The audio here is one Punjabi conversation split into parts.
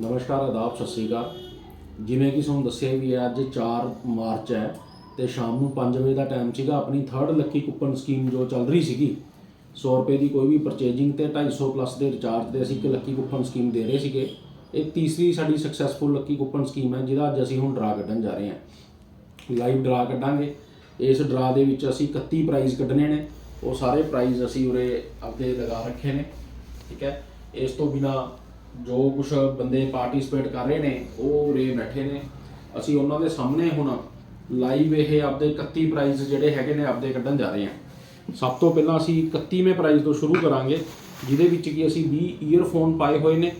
ਨਮਸਕਾਰ, ਆਦਾਬ, ਸਤਿ ਸ੍ਰੀ ਅਕਾਲ। ਜਿਵੇਂ ਕਿ ਤੁਹਾਨੂੰ ਦੱਸਿਆ ਵੀ ਹੈ ਅੱਜ 4 ਮਾਰਚ ਹੈ ਤੇ ਸ਼ਾਮ ਨੂੰ 5 ਵਜੇ ਦਾ ਟਾਈਮ ਸੀਗਾ, ਆਪਣੀ ਥਰਡ ਲੱਕੀ ਕੂਪਨ ਸਕੀਮ ਜੋ ਚੱਲ ਰਹੀ ਸੀਗੀ 100 ਰੁਪਏ ਦੀ ਕੋਈ ਵੀ ਪਰਚੇਜਿੰਗ ਤੇ 250 ਪਲੱਸ ਦੇ ਰਿਚਾਰਜ ਤੇ ਅਸੀਂ ਇੱਕ ਲੱਕੀ ਕੂਪਨ ਸਕੀਮ ਦੇ ਰਹੇ ਸੀਗੇ। ਇਹ ਤੀਸਰੀ ਸਾਡੀ ਸਕਸੈਸਫੁਲ ਲੱਕੀ ਕੂਪਨ ਸਕੀਮ ਹੈ, ਜਿਹਦਾ ਅੱਜ ਅਸੀਂ ਹੁਣ ਡਰਾ ਕੱਢਣ ਜਾ ਰਹੇ ਹਾਂ। ਲਾਈਵ ਡਰਾ ਕੱਢਾਂਗੇ। ਇਸ ਡਰਾ ਦੇ ਵਿੱਚ ਅਸੀਂ 31 ਪ੍ਰਾਈਜ਼ ਕੱਢਣੇ ਨੇ। ਉਹ ਸਾਰੇ ਪ੍ਰਾਈਜ਼ ਅਸੀਂ ਉਰੇ ਆਪਦੇ ਲਗਾ ਰੱਖੇ ਨੇ। ਠੀਕ ਹੈ। ਇਸ ਤੋਂ ਬਿਨਾ ਜੋ ਕੁਝ ਬੰਦੇ ਪਾਰਟਿਸਿਪੇਟ ਕਰ ਰਹੇ ਨੇ, ਉਹ ਰੇ ਬੈਠੇ ਨੇ। ਅਸੀਂ ਉਹਨਾਂ ਦੇ ਸਾਹਮਣੇ ਹੁਣ ਲਾਈਵ ਇਹ ਆਪਦੇ 31 ਪ੍ਰਾਈਜ਼ ਜਿਹੜੇ ਹੈਗੇ ਨੇ, ਆਪਦੇ ਕੱਢਣ ਜਾ ਰਹੇ ਹਾਂ। ਸਭ ਤੋਂ ਪਹਿਲਾਂ ਅਸੀਂ 31ਵੇਂ ਪ੍ਰਾਈਜ਼ ਤੋਂ ਸ਼ੁਰੂ ਕਰਾਂਗੇ, ਜਿਹਦੇ ਵਿੱਚ ਕੀ ਅਸੀਂ 20 ਈਅਰਫੋਨ ਪਾਏ ਹੋਏ ਨੇ।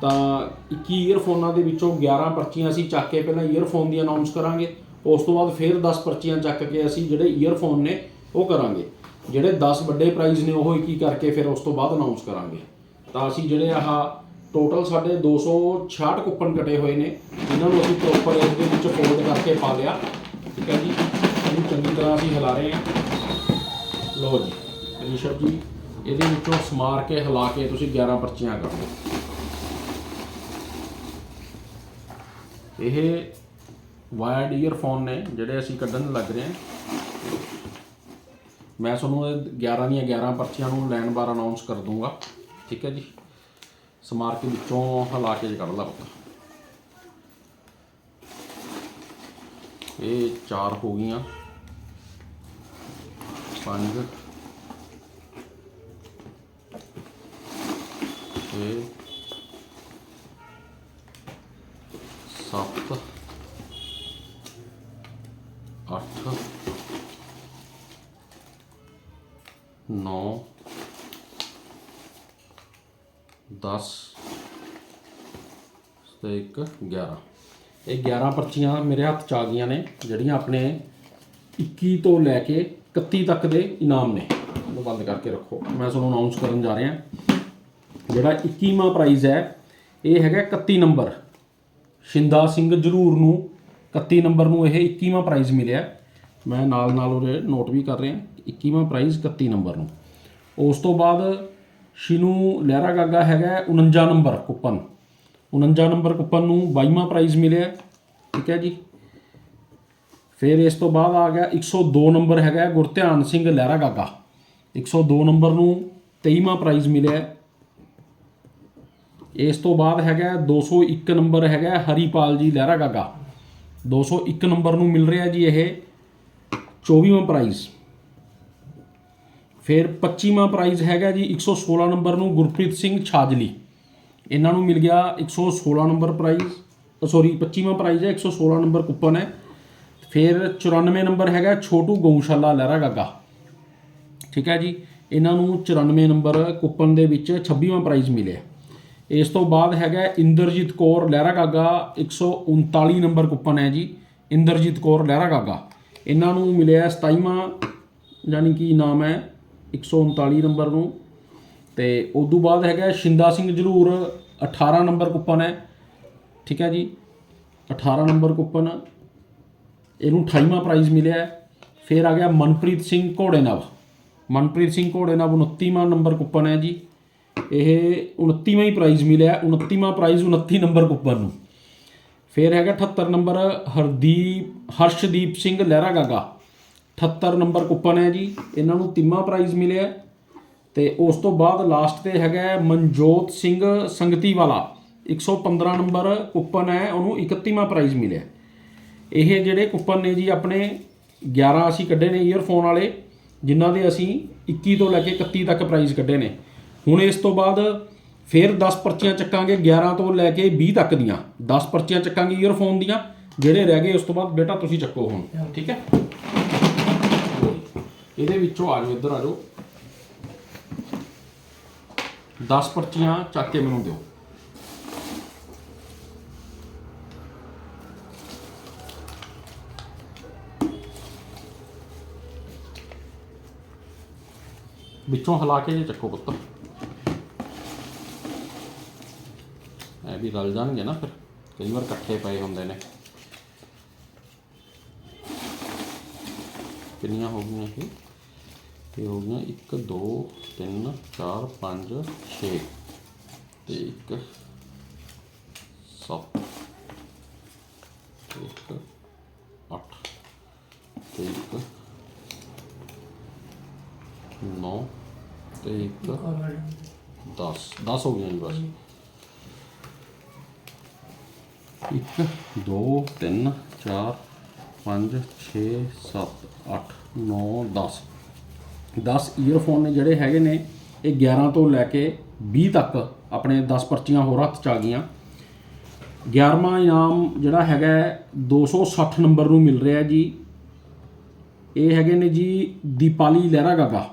ਤਾਂ 21 ਈਅਰਫੋਨਾਂ ਦੇ ਵਿੱਚੋਂ 11 ਪਰਚੀਆਂ ਅਸੀਂ ਚੱਕ ਕੇ ਪਹਿਲਾਂ ਈਅਰਫੋਨ ਦੀ ਅਨਾਉਂਸ ਕਰਾਂਗੇ। ਉਸ ਤੋਂ ਬਾਅਦ ਫਿਰ 10 ਪਰਚੀਆਂ ਚੱਕ ਕੇ ਅਸੀਂ ਜਿਹੜੇ ਈਅਰਫੋਨ ਨੇ, ਉਹ ਕਰਾਂਗੇ। ਜਿਹੜੇ 10 ਵੱਡੇ ਪ੍ਰਾਈਜ਼ ਨੇ, ਉਹ ਕੀ ਕਰਕੇ ਫਿਰ ਉਸ ਤੋਂ ਬਾਅਦ ਅਨਾਉਂਸ ਕਰਾਂਗੇ। ਤਾਂ ਅਸੀਂ ਜਿਹੜੇ ਆਹ ਟੋਟਲ ਸਾਡੇ 266 ਕੂਪਨ ਕਟੇ ਹੋਏ ਨੇ। ਇਹਨਾਂ ਨੂੰ ਅਸੀਂ ਪ੍ਰੋਪਰ ਇਸ ਦੇ ਵਿੱਚ ਫੋਲਡ ਕਰਕੇ ਪਾ ਲਿਆ। ਠੀਕ ਹੈ ਜੀ। ਇਹਨੂੰ ਚੰਗੀ ਤਰ੍ਹਾਂ ਅਸੀਂ ਹਿਲਾ ਰਹੇ ਹਾਂ। ਲਓ ਜੀ। ਰਿਸ਼ਵ ਜੀ, ਇਹਦੇ ਵਿੱਚੋਂ ਸਮਾਰ ਕੇ ਹਿਲਾ ਕੇ ਤੁਸੀਂ 11 ਪਰਚੀਆਂ ਕਰ ਲਓ। ਇਹ ਵਾਇਰਡ ਈਅਰਫੋਨ ਨੇ, ਜਿਹੜੇ ਅਸੀਂ ਕੱਢਣ ਲੱਗ ਰਹੇ ਹਾਂ। ਮੈਂ ਤੁਹਾਨੂੰ ਇਹ 11 ਦੀਆਂ 11 ਪਰਚੀਆਂ ਨੂੰ ਲੈਣ ਬਾਰ ਅਨਾਉਂਸ ਕਰ ਦੂੰਗਾ। ਠੀਕ ਹੈ ਜੀ। ਸਮਾਰ ਕੇ ਵਿੱਚੋਂ ਹਿਲਾ ਕੇ ਕੱਢ ਲਾ ਪੁੱਤ। ਇਹ ਚਾਰ ਹੋ ਗਈਆਂ। ਪੰਜ। ਛੇ। ਸੱਤ। 10 ਤੇ ਇੱਕ 11 ਇਹ 11 ਪਰਚੀਆਂ ਮੇਰੇ ਹੱਥ ਚ ਆ ਗਈਆਂ ਨੇ, ਜਿਹੜੀਆਂ ਆਪਣੇ 21 ਤੋਂ ਲੈ ਕੇ 31 ਤੱਕ ਦੇ ਇਨਾਮ ਨੇ। ਉਹਨੂੰ ਬੰਦ ਕਰਕੇ ਰੱਖੋ। ਮੈਂ ਤੁਹਾਨੂੰ ਅਨਾਉਂਸ ਕਰਨ ਜਾ ਰਿਹਾ। ਜਿਹੜਾ 21ਵਾਂ ਪ੍ਰਾਈਜ਼ ਹੈ, ਇਹ ਹੈਗਾ 31 ਨੰਬਰ। ਸ਼ਿੰਦਾ ਸਿੰਘ ਜਰੂਰ ਨੂੰ 31 ਨੰਬਰ ਨੂੰ ਇਹ 21ਵਾਂ ਪ੍ਰਾਈਜ਼ ਮਿਲਿਆ। ਮੈਂ ਨਾਲ ਨਾਲ ਉਹਦੇ ਨੋਟ ਵੀ ਕਰ ਰਿਹਾ। 21ਵਾਂ ਪ੍ਰਾਈਜ਼ 31 ਨੰਬਰ ਨੂੰ। ਉਸ ਤੋਂ ਬਾਅਦ ਸ਼ਿਨੂ ਲਹਿਰਾ ਗਾਗਾ ਹੈਗਾ 49 ਨੰਬਰ ਕੁੱਪਨ। 49 ਨੰਬਰ ਕੁਪਨ ਨੂੰ 22ਵਾਂ ਪ੍ਰਾਈਜ਼ ਮਿਲਿਆ ਠੀਕ ਹੈ ਜੀ। ਫਿਰ ਇਸ ਤੋਂ ਬਾਅਦ ਆ ਗਿਆ 102 ਨੰਬਰ ਹੈਗਾ ਗੁਰਧਿਆਨ ਸਿੰਘ ਲਹਿਰਾ ਗਾਗਾ। 102 ਨੰਬਰ ਨੂੰ 23ਵਾਂ ਪ੍ਰਾਈਜ਼ ਮਿਲਿਆ ਇਸ ਤੋਂ ਬਾਅਦ ਹੈਗਾ 201 ਨੰਬਰ ਹੈਗਾ ਹਰੀਪਾਲ ਜੀ ਲਹਿਰਾ ਗਾਗਾ। 201 ਨੰਬਰ ਨੂੰ ਮਿਲ ਰਿਹਾ ਜੀ ਇਹ 24ਵਾਂ ਪ੍ਰਾਈਜ਼ ਫਿਰ 25ਵਾਂ ਪ੍ਰਾਈਜ਼ ਹੈਗਾ ਜੀ 116 ਨੰਬਰ ਨੂੰ ਗੁਰਪ੍ਰੀਤ ਸਿੰਘ ਛਾਜਲੀ। ਇਹਨਾਂ ਨੂੰ ਮਿਲ ਗਿਆ 116 ਨੰਬਰ ਪ੍ਰਾਈਜ਼ ਸੌਰੀ 25ਵਾਂ ਪ੍ਰਾਈਜ਼ ਹੈ 116 ਨੰਬਰ ਕੁਪਨ ਹੈ। ਫਿਰ 94 ਨੰਬਰ ਹੈਗਾ ਛੋਟੂ ਗਊਸ਼ਾਲਾ ਲਹਿਰਾ ਗਾਗਾ। ਠੀਕ ਹੈ ਜੀ, ਇਹਨਾਂ ਨੂੰ 94 ਨੰਬਰ ਕੁਪਨ ਦੇ ਵਿੱਚ 26ਵਾਂ ਪ੍ਰਾਈਜ਼ ਮਿਲਿਆ। ਇਸ ਤੋਂ ਬਾਅਦ ਹੈਗਾ ਇੰਦਰਜੀਤ ਕੌਰ ਲਹਿਰਾ ਗਾਗਾ 139 ਨੰਬਰ ਕੁਪਨ ਹੈ ਜੀ, ਇੰਦਰਜੀਤ ਕੌਰ ਲਹਿਰਾ ਗਾਗਾ। ਇਹਨਾਂ ਨੂੰ ਮਿਲਿਆ 27ਵਾਂ ਯਾਨੀ ਕਿ ਨਾਮ ਹੈ 139 ਨੰਬਰ ਨੂੰ ਤੇ ਉਸ ਤੋਂ ਬਾਅਦ ਹੈਗਾ ਸ਼ਿੰਦਾ ਸਿੰਘ ਜਲੂਰ 18 ਨੰਬਰ ਕੁਪਨ ਹੈ। ਠੀਕ ਹੈ ਜੀ। 18 ਨੰਬਰ ਕੁਪਨ। ਇਹਨੂੰ 28ਵਾਂ ਪ੍ਰਾਈਜ਼ ਮਿਲਿਆ ਫਿਰ ਆ ਗਿਆ ਮਨਪ੍ਰੀਤ ਸਿੰਘ ਘੋੜੇਨਵ। ਮਨਪ੍ਰੀਤ ਸਿੰਘ ਘੋੜੇਨਵ 29ਵਾਂ ਨੰਬਰ ਕੁਪਨ ਹੈ ਜੀ। ਇਹ 29ਵਾਂ ਹੀ ਪ੍ਰਾਈਜ਼ ਮਿਲਿਆ 29ਵਾਂ ਪ੍ਰਾਈਜ਼ 29 ਨੰਬਰ ਕੁੱਪਨ ਨੂੰ। ਫਿਰ ਹੈਗਾ 78 number Hardeep Harshdeep Singh Lehra Gaga 78 number coupon ਹੈ ਜੀ। ਇਹਨਾਂ ਨੂੰ ਤਿੰਮਾ ਪ੍ਰਾਈਜ਼ ਮਿਲਿਆ। ਹੈ। ਤੇ ਉਸ ਤੋਂ ਬਾਅਦ ਲਾਸਟ ਤੇ ਹੈਗਾ ਮਨਜੋਤ ਸਿੰਘ ਸੰਗਤੀ ਵਾਲਾ। 115 ਨੰਬਰ ਕੁਪਨ ਹੈ, ਉਹਨੂੰ 31ਵਾਂ ਪ੍ਰਾਈਜ਼ ਮਿਲਿਆ। ਇਹ ਜਿਹੜੇ ਕੁਪਨ ਨੇ ਜੀ, ਆਪਣੇ 11 ਅਸੀਂ ਕੱਢੇ ਨੇ ਈਅਰਫੋਨ ਵਾਲੇ, ਜਿਨ੍ਹਾਂ ਦੇ ਅਸੀਂ 21 ਤੋਂ ਲੈ ਕੇ 31 ਤੱਕ ਪ੍ਰਾਈਜ਼ ਕੱਢੇ ਨੇ। ਹੁਣ ਇਸ ਤੋਂ ਬਾਅਦ ਫਿਰ 10 ਪਰਚੀਆਂ ਚੱਕਾਂਗੇ 11 ਤੋਂ ਲੈ ਕੇ 20 ਤੱਕ ਦੀਆਂ। 10 ਪਰਚੀਆਂ ਚੱਕਾਂਗੇ ਈਅਰਫੋਨ ਦੀਆਂ, ਜਿਹੜੇ ਰਹਿ ਗਏ, ਉਸ ਤੋਂ ਬਾਅਦ ਬੇਟਾ ਤੁਸੀਂ ਚੱਕੋ ਹੁਣ। ਠੀਕ ਹੈ? ਇਹਦੇ ਵਿੱਚੋਂ ਆ ਜਾਓ, ਇੱਧਰ ਆ ਜਾਓ। 10 ਪਰਚੀਆਂ ਚੱਕ ਕੇ ਮੈਨੂੰ ਦਿਓ। ਵਿੱਚੋਂ ਹਿਲਾ ਕੇ ਜੇ ਚੱਕੋ ਪੁੱਤ। ਇਹ ਵੀ ਰਲ ਜਾਣਗੇ ਨਾ ਫਿਰ। ਕਈ ਵਾਰ ਇਕੱਠੇ ਪਏ ਹੁੰਦੇ ਨੇ। ਕਿੰਨੀਆਂ ਹੋ ਗਈਆਂ ਇਹ? ਇਹ ਹੋ ਗਈਆਂ 1 2 3 4 5 6 ਤੇ ਇੱਕ 7 ਇੱਕ 8 ਤੇ ਇੱਕ 9 ਤੇ ਇੱਕ 10 10 ਹੋ ਗਈਆਂ ਜੀ ਬਸ। 1 2 3 4 5 6 7 8 9 10 10 ਈਅਰਫੋਨ ਨੇ ਜਿਹੜੇ ਹੈਗੇ ਨੇ ਇਹ 11 ਤੋਂ ਲੈ ਕੇ 20 ਤੱਕ ਆਪਣੇ 10 ਪਰਚੀਆਂ ਹੋਰ ਹੱਥ ਚ ਆ ਗਈਆਂ। 11ਵਾਂ ਇਨਾਮ ਜਿਹੜਾ ਹੈਗਾ ਹੈ, 260 ਨੰਬਰ ਨੂੰ ਮਿਲ ਰਿਹਾ ਜੀ। ਇਹ ਹੈਗੇ ਨੇ ਜੀ ਦੀਪਾਲੀ ਲਹਿਰਾ ਗਾਗਾ।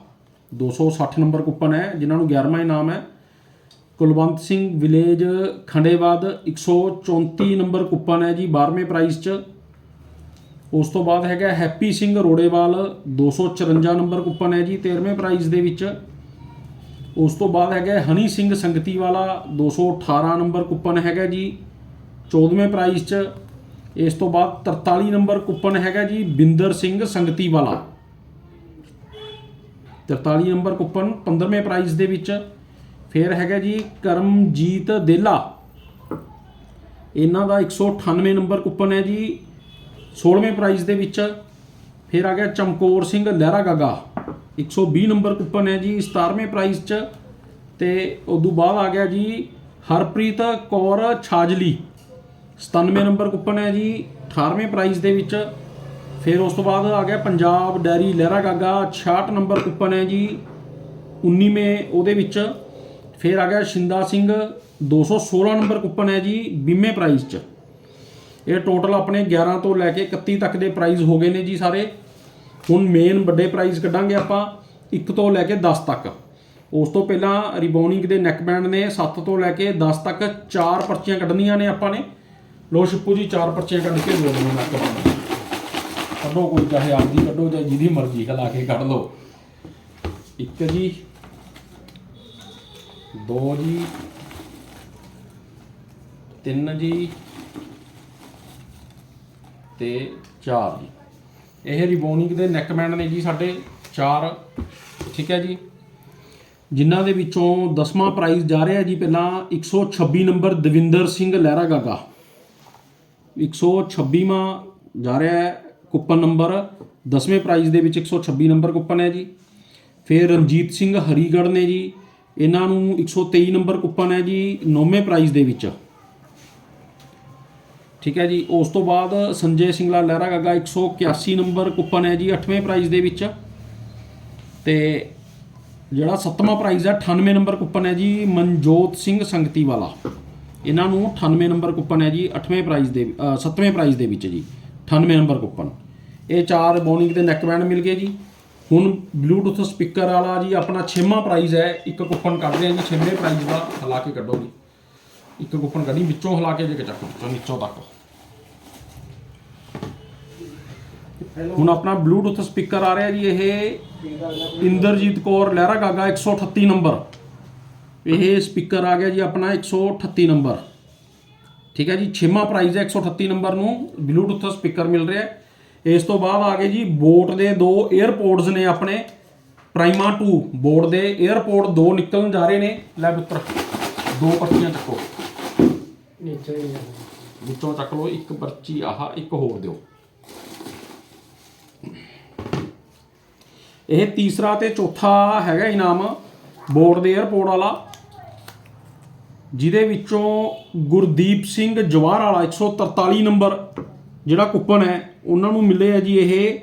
260 ਨੰਬਰ ਕੂਪਨ ਹੈ ਜਿਨ੍ਹਾਂ ਨੂੰ 11ਵਾਂ ਇਨਾਮ ਹੈ। Kulwant Singh village Khandewad 134 number coupon ਹੈ ਜੀ 12ਵੇਂ ਪ੍ਰਾਈਸ 'ਚ। ਉਸ ਤੋਂ ਬਾਅਦ ਹੈਗਾ Happy Singh Rorewal 254 number coupon ਹੈ ਜੀ 13ਵੇਂ ਪ੍ਰਾਈਜ਼ ਦੇ ਵਿੱਚ। ਉਸ ਤੋਂ ਬਾਅਦ ਹੈਗਾ ਹਨੀ ਸਿੰਘ ਸੰਗਤੀ ਵਾਲਾ 218 ਨੰਬਰ ਕੂਪਨ ਹੈਗਾ ਜੀ 14ਵੇਂ ਪ੍ਰਾਈਜ਼ 'ਚ। ਇਸ ਤੋਂ ਬਾਅਦ 43 ਨੰਬਰ ਕੂਪਨ ਹੈਗਾ ਜੀ, ਬਿੰਦਰ ਸਿੰਘ ਸੰਗਤੀ ਵਾਲਾ 43 ਨੰਬਰ ਕੂਪਨ 15ਵੇਂ ਪ੍ਰਾਈਜ਼ ਦੇ ਵਿੱਚ। ਫਿਰ ਹੈਗਾ ਜੀ ਕਰਮਜੀਤ ਦੇਲਾ। ਇਹਨਾਂ ਦਾ 198 ਨੰਬਰ ਕੂਪਨ ਹੈ ਜੀ 16ਵੇਂ ਪ੍ਰਾਈਜ਼ ਦੇ ਵਿੱਚ ਫਿਰ ਆ ਗਿਆ ਚਮਕੌਰ ਸਿੰਘ ਲਹਿਰਾ ਗਾਗਾ। 120 ਨੰਬਰ ਕੂਪਨ ਹੈ ਜੀ 17ਵੇਂ ਪ੍ਰਾਈਜ਼ 'ਚ। ਤੇ ਤੋਂ ਬਾਅਦ ਆ ਗਿਆ ਜੀ ਹਰਪ੍ਰੀਤ ਕੌਰ ਛਾਜਲੀ। 97 ਨੰਬਰ ਕੂਪਨ ਹੈ ਜੀ 18ਵੇਂ ਪ੍ਰਾਈਜ਼ ਦੇ ਵਿੱਚ। ਫਿਰ ਉਸ ਤੋਂ ਬਾਅਦ ਆ ਗਿਆ Punjab dairy Lehra Gaga 66 number coupon ਹੈ ਜੀ 19ਵੇਂ ਉਹਦੇ ਵਿੱਚ। ਫਿਰ ਆ ਗਿਆ ਸ਼ਿੰਦਾ ਸਿੰਘ 216 ਨੰਬਰ ਕੂਪਨ ਹੈ ਜੀ 20ਵੇਂ ਪ੍ਰਾਈਜ਼ 'ਚ। ਇਹ ਟੋਟਲ ਆਪਣੇ 11 ਤੋਂ ਲੈ ਕੇ 31 ਤੱਕ ਦੇ ਪ੍ਰਾਈਜ਼ ਹੋ ਗਏ ਨੇ ਜੀ ਸਾਰੇ। ਹੁਣ ਮੇਨ ਵੱਡੇ ਪ੍ਰਾਈਜ਼ ਕੱਢਾਂਗੇ ਆਪਾਂ 1 ਤੋਂ ਲੈ ਕੇ 10 ਤੱਕ। ਉਸ ਤੋਂ ਪਹਿਲਾਂ ਰਿਬੋਨਿੰਗ ਦੇ ਨੈਕ ਬੈਂਡ ਨੇ 7 ਤੋਂ ਲੈ ਕੇ 10 ਤੱਕ ਚਾਰ ਪਰਚੀਆਂ ਕੱਢਣੀਆਂ ਨੇ ਆਪਾਂ ਨੇ। ਲੋ ਸ਼ਿਪੂ ਜੀ, ਚਾਰ ਪਰਚੀਆਂ ਕੱਢ ਕੇ ਲੋ ਲੋ ਨੈਕ ਬੈਂਡ ਕੱਢੋ ਕੋਈ, ਚਾਹੇ ਆਪਦੀ ਕੱਢੋ, ਚਾਹੇ ਜਿਹਦੀ ਮਰਜ਼ੀ ਹਲਾ ਕੇ ਕੱਢ ਲਓ। ਇੱਕ ਜੀ, ਦੋ ਜੀ, ਤਿੰਨ ਜੀ ਤੇ 4 ਜੀ। ਇਹ ਰਿਬੋਨਿਕ ਦੇ ਨੈਕਮੈਂਡ ਨੇ ਜੀ ਸਾਡੇ 4 ਠੀਕ ਹੈ ਜੀ। ਜਿਨ੍ਹਾਂ ਦੇ ਵਿੱਚੋਂ 10ਵਾਂ ਪ੍ਰਾਈਜ਼ ਜਾ ਰਿਹਾ ਜੀ ਪਹਿਲਾਂ 126 ਨੰਬਰ ਦਵਿੰਦਰ ਸਿੰਘ ਲਹਿਰਾ ਗਾਗਾ। 126ਵਾਂ ਜਾ ਰਿਹਾ ਹੈ ਕੁੱਪਨ ਨੰਬਰ। 10ਵੇਂ ਪ੍ਰਾਈਜ਼ ਦੇ ਵਿੱਚ 126 ਨੰਬਰ ਕੁਪਨ ਹੈ ਜੀ। ਫਿਰ ਰਣਜੀਤ ਸਿੰਘ ਹਰੀਗੜ੍ਹ ਨੇ ਜੀ, ਇਹਨਾਂ ਨੂੰ 123 ਨੰਬਰ ਕੁਪਨ ਹੈ ਜੀ 9ਵੇਂ ਪ੍ਰਾਈਜ਼ ਦੇ ਵਿੱਚ। ਠੀਕ ਹੈ ਜੀ। ਉਸ ਤੋਂ ਬਾਅਦ ਸੰਜੇ ਸਿੰਗਲਾ, ਲਹਿਰਾ ਗਾਗਾ 181 ਨੰਬਰ ਕੁਪਨ ਹੈ ਜੀ 8ਵੇਂ ਪ੍ਰਾਈਜ਼ ਦੇ ਵਿੱਚ। ਤੇ ਜਿਹੜਾ 7ਵਾਂ ਪ੍ਰਾਈਜ਼ ਹੈ 98 ਨੰਬਰ ਕੁਪਨ ਹੈ ਜੀ, ਮਨਜੋਤ ਸਿੰਘ ਸੰਗਤੀ ਵਾਲਾ। ਇਹਨਾਂ ਨੂੰ 98 ਨੰਬਰ ਕੁਪਨ ਹੈ ਜੀ 8ਵੇਂ ਪ੍ਰਾਈਜ਼ ਦੇ 7ਵੇਂ ਪ੍ਰਾਈਜ਼ ਦੇ ਵਿੱਚ ਜੀ 98 ਨੰਬਰ ਕੁਪਨ। ਇਹ ਚਾਰ ਬੋਨਿੰਗ ਦੇ ਨੈਕ ਬੈਂਡ ਮਿਲ ਗਏ ਜੀ। ਹੁਣ ਬਲੂਟੁੱਥ ਸਪੀਕਰ ਵਾਲਾ ਜੀ, ਆਪਣਾ 6ਵਾਂ ਪ੍ਰਾਈਜ਼ ਹੈ, ਇੱਕ ਕੁੱਪਨ ਕੱਢਦੇ ਆ ਜੀ 6ਵੇਂ ਪ੍ਰਾਈਜ਼ ਦਾ, ਹਿਲਾ ਕੇ ਕੱਢੋ ਜੀ। ਇੱਕ ਕੁੱਪਨ ਕੱਢੀ, ਵਿੱਚੋਂ ਹਿਲਾ ਕੇ ਜੇ ਚੱਕੋ, ਵਿੱਚੋਂ, ਨੀਚੋਂ ਤੱਕ। ਹੁਣ ਆਪਣਾ ਬਲੂਟੁੱਥ ਸਪੀਕਰ ਆ ਰਿਹਾ ਜੀ ਇਹ ਇੰਦਰਜੀਤ ਕੌਰ ਲਹਿਰਾ ਗਾਗਾ 138 ਨੰਬਰ। ਇਹ ਸਪੀਕਰ ਆ ਗਿਆ ਜੀ ਆਪਣਾ 138 ਨੰਬਰ। ਠੀਕ ਹੈ ਜੀ ਛੇਵਾਂ ਪ੍ਰਾਈਜ਼ ਹੈ 138 ਨੰਬਰ ਨੂੰ ਬਲੂਟੁੱਥ ਸਪੀਕਰ ਮਿਲ ਰਿਹਾ ਹੈ। ਇਸ ਤੋਂ ਬਾਅਦ ਆ ਗਏ ਜੀ ਬੋਟ ਦੇ ਦੋ 에ਅਰਪੋਰਟਸ ਨੇ ਆਪਣੇ ਪ੍ਰਾਈਮਾ 2 ਬੋਟ ਦੇ 에ਅਰਪੋਰਟ ਦੋ ਨਿਕਲਣ ਜਾ ਰਹੇ ਨੇ। ਲੈ ਪੁੱਤਰ ਦੋ ਪਰਚੀਆਂ ਚੱਕੋ। ਨੀਚੇ। ਵਿੱਚੋਂ ਚੱਕ ਲਓ ਇੱਕ ਪਰਚੀ ਆਹ ਇੱਕ ਹੋਰ ਦਿਓ। ਇਹ ਤੀਸਰਾ ਤੇ ਚੌਥਾ ਹੈਗਾ ਇਨਾਮ, ਬੋਰਡ ਦੇ 에어ਪੋਰਟ ਵਾਲਾ, ਜਿਹਦੇ ਵਿੱਚੋਂ ਗੁਰਦੀਪ ਸਿੰਘ ਜਵਾਰ ਵਾਲਾ 143 ਨੰਬਰ ਜਿਹੜਾ ਕੁਪਨ ਹੈ, ਉਹਨਾਂ ਨੂੰ ਮਿਲੇ ਆ ਜੀ ਇਹ।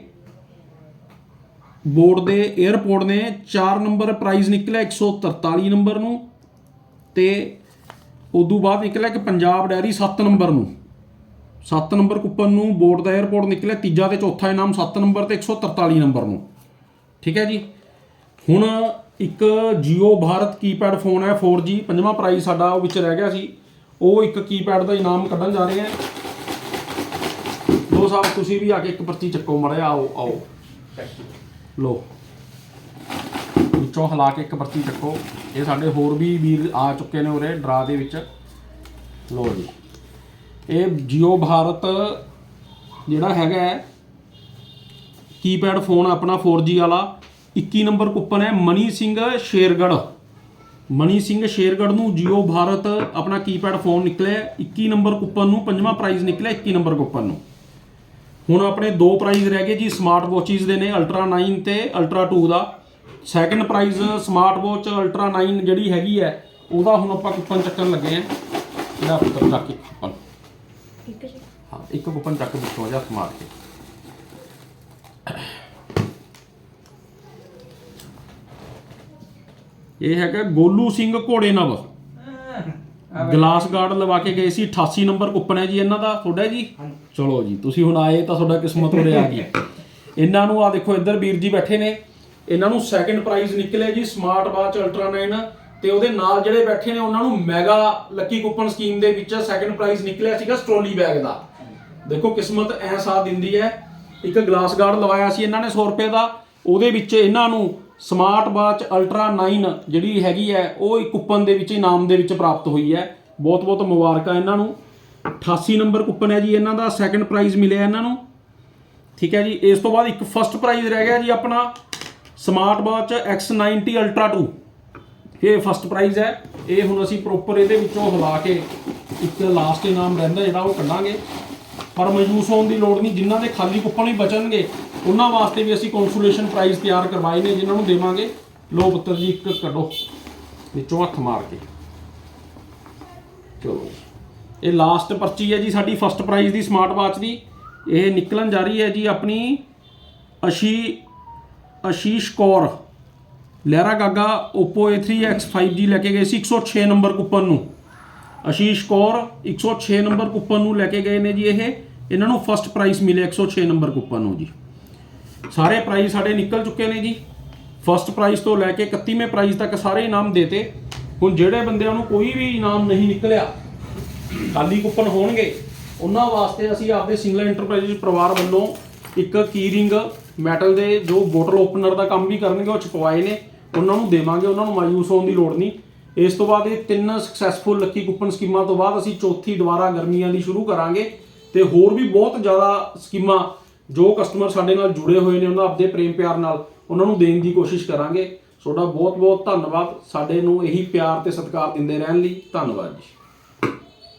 ਬੋਰਡ ਦੇ 에어ਪੋਰਟ ਨੇ 4 ਨੰਬਰ ਪ੍ਰਾਈਜ਼ ਨਿਕਲਿਆ 143 ਨੰਬਰ ਨੂੰ ਤੇ ਤੋਂ ਬਾਅਦ ਨਿਕਲਿਆ ਕਿ ਪੰਜਾਬ ਡੈਰੀ 7 ਨੰਬਰ ਨੂੰ। 7 ਨੰਬਰ ਕੁਪਨ ਨੂੰ ਬੋਰਡ ਦਾ 에어ਪੋਰਟ ਨਿਕਲਿਆ, ਤੀਜਾ ਤੇ ਚੌਥਾ ਇਨਾਮ 7 ਨੰਬਰ ਤੇ 143 ਨੰਬਰ ਨੂੰ। ਠੀਕ ਹੈ ਜੀ। ਹੁਣ ਇੱਕ Jio ਭਾਰਤ ਕੀਪੈਡ ਫੋਨ ਹੈ 4G ਪੰਜਵਾਂ ਪ੍ਰਾਈਜ਼ ਸਾਡਾ ਉਹ ਵਿੱਚ ਰਹਿ ਗਿਆ ਸੀ। ਉਹ ਇੱਕ ਕੀਪੈਡ ਦਾ ਇਨਾਮ ਕੱਢਣ ਜਾ ਰਹੇ ਹਾਂ। ਦੋ ਸਾਹਿਬ, ਤੁਸੀਂ ਵੀ ਆ ਕੇ ਇੱਕ ਪਰਚੀ ਚੱਕੋ ਮੜਿਆ ਆਓ ਆਓ। ਲੋ। ਵਿੱਚੋਂ ਹਿਲਾ ਕੇ ਇੱਕ ਪਰਚੀ ਚੱਕੋ। ਇਹ ਸਾਡੇ ਹੋਰ ਵੀ ਵੀਰ ਆ ਚੁੱਕੇ ਨੇ ਉਰੇ, ਡਰਾ ਦੇ ਵਿੱਚ। ਲੋ ਜੀ। ਇਹ Jio ਭਾਰਤ ਜਿਹੜਾ ਹੈਗਾ ਕੀਪੈਡ ਫੋਨ ਆਪਣਾ 4G ਵਾਲਾ। 21 ਨੰਬਰ ਕੂਪਨ ਹੈ ਮਨੀ ਸਿੰਘ ਸ਼ੇਰਗੜ ਮਨੀ ਸਿੰਘ ਸ਼ੇਰਗੜ੍ਹ ਨੂੰ ਜੀਓ ਭਾਰਤ ਆਪਣਾ ਕੀਪੈਡ ਫੋਨ ਨਿਕਲਿਆ। 21 ਨੰਬਰ ਕੂਪਨ ਨੂੰ ਪੰਜਵਾਂ ਪ੍ਰਾਈਜ਼ ਨਿਕਲਿਆ 21 ਨੰਬਰ ਕੂਪਨ ਨੂੰ। ਹੁਣ ਆਪਣੇ ਦੋ ਪ੍ਰਾਈਜ਼ ਰਹਿ ਗਏ ਜੀ ਸਮਾਰਟ ਵਾਚਿਸ ਦੇ ਨੇ ਅਲਟਰਾ 9 ਤੇ ਅਲਟਰਾ 2 ਦਾ। Second prize smart watch ultra 9 ਜਿਹੜੀ ਹੈਗੀ ਹੈ ਉਹਦਾ ਹੁਣ ਆਪਾਂ ਕੂਪਨ ਚੱਕਣ ਲੱਗੇ ਆ ਇਹਦਾ ਪੁੱਤਰ ਚੱਕ ਕੇ ਕੂਪਨ ਜੀ। ਹਾਂ ਇੱਕ ਕੂਪਨ ਚੱਕ ਦਿੱਤੋ ਜਾ ਸਮਾਰ ਕੇ ਇਹ ਹੈਗਾ ਗੋਲੂ ਸਿੰਘ ਘੋੜੇ ਨਵ। ਗਲਾਸ ਗਾਰਡ ਲਵਾ ਕੇ ਗਏ ਸੀ 88 ਨੰਬਰ ਕੂਪਨ ਹੈ ਜੀ ਇਹਨਾਂ ਦਾ ਤੁਹਾਡਾ ਜੀ? ਚਲੋ ਜੀ ਤੁਸੀਂ ਹੁਣ ਆਏ ਤਾਂ ਤੁਹਾਡਾ ਕਿਸਮਤ ਉਰੇ ਆ ਗਈ। ਇਹਨਾਂ ਨੂੰ ਆ ਦੇਖੋ ਇੱਧਰ ਵੀਰ ਜੀ ਬੈਠੇ ਨੇ। ਇਹਨਾਂ ਨੂੰ ਸੈਕੰਡ ਪ੍ਰਾਈਜ਼ ਨਿਕਲਿਆ ਜੀ ਸਮਾਰਟ ਵਾਚ ਅਲਟਰਾ 9 ਤੇ ਉਹਦੇ ਨਾਲ ਜਿਹੜੇ ਬੈਠੇ ਨੇ ਉਹਨਾਂ ਨੂੰ ਮੈਗਾ ਲੱਕੀ ਕੂਪਨ ਸਕੀਮ ਦੇ ਵਿੱਚ ਸੈਕੰਡ ਪ੍ਰਾਈਜ਼ ਨਿਕਲਿਆ ਸੀਗਾ ਸਟ੍ਰੋਲੀ ਬੈਗ ਦਾ। ਦੇਖੋ ਕਿਸਮਤ ਐ ਸਾਥ ਦਿੰਦੀ ਹੈ। ਇੱਕ ਗਲਾਸ ਗਾਰਡ ਲਵਾਇਆ ਸੀ ਇਹਨਾਂ ਨੇ 100 ਰੁਪਏ ਦਾ। ਉਹਦੇ ਵਿੱਚ ਇਹਨਾਂ ਨੂੰ ਸਮਾਰਟ ਵਾਚ ਅਲਟਰਾ 9 ਜਿਹੜੀ ਹੈਗੀ ਹੈ, ਉਹ ਇੱਕ ਕੂਪਨ ਦੇ ਵਿੱਚ, ਇਨਾਮ ਦੇ ਵਿੱਚ ਪ੍ਰਾਪਤ ਹੋਈ ਹੈ। ਬਹੁਤ ਬਹੁਤ ਮੁਬਾਰਕਾਂ ਇਹਨਾਂ ਨੂੰ। 88 ਨੰਬਰ ਕੂਪਨ ਹੈ ਜੀ ਇਹਨਾਂ ਦਾ ਸੈਕੰਡ ਪ੍ਰਾਈਜ਼ ਮਿਲਿਆ ਇਹਨਾਂ ਨੂੰ। ਠੀਕ ਹੈ ਜੀ, ਇਸ ਤੋਂ ਬਾਅਦ ਇੱਕ ਫਸਟ ਪ੍ਰਾਈਜ਼ ਰਹਿ ਗਿਆ ਜੀ ਆਪਣਾ ਸਮਾਰਟ ਵਾਚ X90 ਅਲਟਰਾ 2 ਇਹ ਫਸਟ ਪ੍ਰਾਈਜ਼ ਹੈ। ਇਹ ਹੁਣ ਅਸੀਂ ਪ੍ਰੋਪਰ ਇਹਦੇ ਵਿੱਚੋਂ ਹਿਲਾ ਕੇ ਇੱਕ ਲਾਸਟ ਇਨਾਮ ਰਹਿੰਦਾ ਜਿਹੜਾ ਉਹ ਕੱਢਾਂਗੇ। ਪਰ ਮਾਯੂਸ ਹੋਣ ਦੀ ਲੋੜ ਨਹੀਂ, ਜਿਨ੍ਹਾਂ ਦੇ ਖਾਲੀ ਕੁੱਪਨ ਹੀ ਬਚਣਗੇ, ਉਹਨਾਂ ਵਾਸਤੇ ਵੀ ਅਸੀਂ ਕੌਨਸੋਲੇਸ਼ਨ ਪ੍ਰਾਈਜ਼ ਤਿਆਰ ਕਰਵਾਏ ਨੇ, ਜਿਨ੍ਹਾਂ ਨੂੰ ਦੇਵਾਂਗੇ। ਲੋ ਪੁੱਤਰ ਜੀ, ਇੱਕ ਕੱਢੋ। ਵਿੱਚੋਂ ਹੱਥ ਮਾਰ ਕੇ। ਚਲੋ ਇਹ ਲਾਸਟ ਪਰਚੀ ਹੈ ਜੀ, ਸਾਡੀ ਫਸਟ ਪ੍ਰਾਈਜ਼ ਦੀ ਸਮਾਰਟ ਵਾਚ ਦੀ। ਇਹ ਨਿਕਲਣ ਜਾ ਰਹੀ ਹੈ ਜੀ ਆਪਣੀ ਅਸ਼ੀ, Ashish Kaur. Lehra Gaga, Oppo A3X 5G ਲੈ ਕੇ ਗਏ ਸੀ 106 ਨੰਬਰ ਕੂਪਨ ਨੂੰ। ਆਸ਼ੀਸ਼ ਕੌਰ 106 ਨੰਬਰ ਕੂਪਨ ਨੂੰ ਲੈ ਕੇ ਗਏ ਨੇ ਜੀ ਇਹ। ਇਹਨਾਂ ਨੂੰ ਫਸਟ ਪ੍ਰਾਈਜ਼ ਮਿਲਿਆ 106 ਨੰਬਰ ਕੂਪਨ ਨੂੰ ਜੀ। ਸਾਰੇ ਪ੍ਰਾਈਜ਼ ਸਾਡੇ ਨਿਕਲ ਚੁੱਕੇ ਨੇ ਜੀ। ਫਸਟ ਪ੍ਰਾਈਜ਼ ਤੋਂ ਲੈ ਕੇ 31ਵੇਂ ਪ੍ਰਾਈਜ਼ ਤੱਕ ਸਾਰੇ ਇਨਾਮ ਦੇਤੇ। ਹੁਣ ਜਿਹੜੇ ਬੰਦਿਆਂ ਨੂੰ ਕੋਈ ਵੀ ਇਨਾਮ ਨਹੀਂ ਨਿਕਲਿਆ ਖਾਲੀ ਕੂਪਨ ਹੋਣਗੇ, ਉਹਨਾਂ ਵਾਸਤੇ ਅਸੀਂ ਆਪਦੇ ਸਿੰਗਲ ਐਂਟਰਪ੍ਰਾਈਜ਼ ਪਰਿਵਾਰ ਵੱਲੋਂ ਇੱਕ ਕੀ ਰਿੰਗ ਮੈਟਲ ਦੇ ਜੋ ਬੋਟਲ ਓਪਨਰ ਦਾ ਕੰਮ ਵੀ ਕਰਨਗੇ, ਉਹ ਛਪਵਾਏ ਨੇ। ਉਹਨਾਂ ਨੂੰ ਦੇਵਾਂਗੇ, ਉਹਨਾਂ ਨੂੰ ਮਾਯੂਸ ਹੋਣ ਦੀ ਲੋੜ ਨਹੀਂ। ਇਸ ਤੋਂ ਬਾਅਦ ਇਹ ਤਿੰਨ ਸਕਸੈਸਫੁਲ ਲੱਕੀ ਕੂਪਨ ਸਕੀਮਾਂ ਤੋਂ ਬਾਅਦ ਅਸੀਂ ਚੌਥੀ ਦੁਬਾਰਾ ਗਰਮੀਆਂ ਦੀ ਸ਼ੁਰੂ ਕਰਾਂਗੇ ਤੇ ਹੋਰ ਵੀ ਬਹੁਤ ਜ਼ਿਆਦਾ ਸਕੀਮਾਂ ਜੋ ਕਸਟਮਰ ਸਾਡੇ ਨਾਲ ਜੁੜੇ ਹੋਏ ਨੇ, ਉਹਨਾਂ ਆਪਦੇ ਪ੍ਰੇਮ ਪਿਆਰ ਨਾਲ ਉਹਨਾਂ ਨੂੰ ਦੇਣ ਦੀ ਕੋਸ਼ਿਸ਼ ਕਰਾਂਗੇ। ਤੁਹਾਡਾ ਬਹੁਤ ਬਹੁਤ ਧੰਨਵਾਦ ਸਾਡੇ ਨੂੰ ਇਹੀ ਪਿਆਰ ਤੇ ਸਤਿਕਾਰ ਦਿੰਦੇ ਰਹਿਣ ਲਈ। ਧੰਨਵਾਦ ਜੀ।